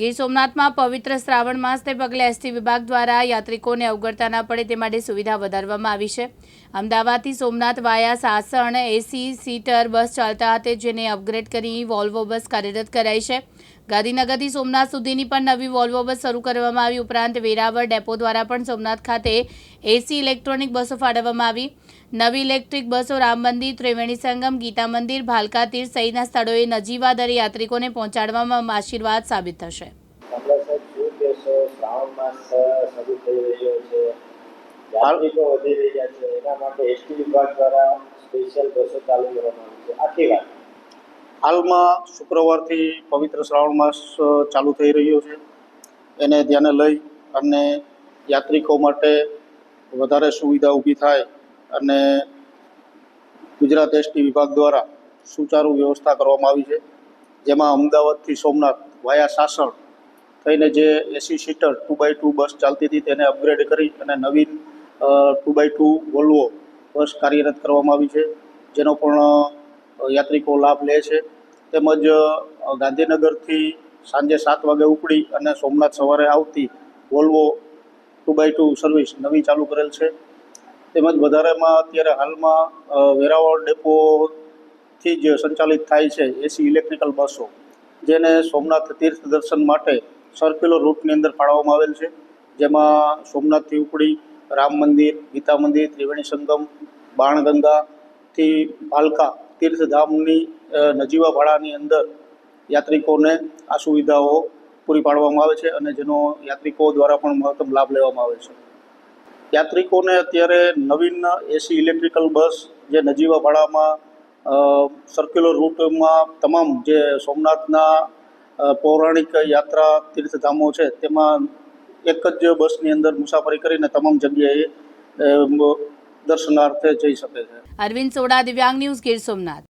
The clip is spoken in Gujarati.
ગીર સોમનાથમાં પવિત્ર શ્રાવણ માસને પગલે એસટી વિભાગ દ્વારા યાત્રિકોને અવગડતા ન પડે તે માટે સુવિધા વધારવામાં આવી છે. અમદાવાદથી Somnath via Sasan, AC, seater, bus ચાલતા હતી, જેને અપગ્રેડ કરી વોલ્વો બસ કાર્યરત કરાઈ છે. ગાંધીનગરથી સોમનાથ સુધીની પણ નવી વોલ્વો બસ શરૂ કરવામાં આવી. ઉપરાંત વેરાવળ ડેપો દ્વારા પણ સોમનાથ ખાતે એસી ઇલેક્ટ્રોનિક બસો ફાળવવામાં આવી. નવી ઇલેક્ટ્રિક બસો રામ મંદિર, ત્રિવેણી સંગમ, ગીતા મંદિર, ભાલકા તીર્થ સહિતના સ્થળોએ નજીવા દરે યાત્રિકોને પહોંચાડવામાં આશીર્વાદ સાબિત થશે. આખી વાત. હાલમાં શુક્રવારથી પવિત્ર શ્રાવણ માસ ચાલુ થઈ રહ્યો છે. એને ધ્યાને લઈ અને યાત્રિકો માટે વધારે સુવિધા ઊભી થાય અને ગુજરાત એસટી વિભાગ દ્વારા સુચારુ વ્યવસ્થા કરવામાં આવી છે. જેમાં અમદાવાદથી સોમનાથ વાયા સાસણ થઈને જે AC seater two by two bus ચાલતી હતી તેને અપગ્રેડ કરી અને નવીન two by two Volvo bus કાર્યરત કરવામાં આવી છે. જેનો પણ યાત્રિકો લાભ લે છે. તેમજ ગાંધીનગરથી સાંજે સાત વાગે ઉપડી અને સોમનાથ સવારે આવતી Volvo two by two service નવી ચાલુ કરેલ છે. તેમજ વધારેમાં અત્યારે હાલમાં વેરાવળ ડેપોથી જ સંચાલિત થાય છે એસી ઇલેક્ટ્રિકલ બસો, જેને સોમનાથ તીર્થ દર્શન માટે સર્ક્યુલર રૂટની અંદર ફાળવવામાં આવેલ છે. જેમાં સોમનાથથી ઉપડી રામ મંદિર, ગીતા મંદિર, ત્રિવેણી સંગમ, બાણગંગાથી ભાલકા તીર્થધામની નજીવા ભાડાની અંદર યાત્રિકોને આ સુવિધાઓ પૂરી પાડવામાં આવે છે અને જેનો યાત્રિકો દ્વારા પણ મહત્તમ લાભ લેવામાં આવે છે. યાત્રિકોને અત્યારે નવીન એસી ઇલેક્ટ્રિકલ બસ જે નજીવા ભાડામાં સર્ક્યુલર રૂટમાં તમામ જે સોમનાથના પૌરાણિક યાત્રા તીર્થધામો છે, તેમાં એક જ બસની અંદર મુસાફરી કરીને તમામ જગ્યાએ દર્શનાર્થે જઈ શકે છે. અરવિંદ સોડા, દિવ્યાંગ ન્યૂઝ ગીર સોમનાથ.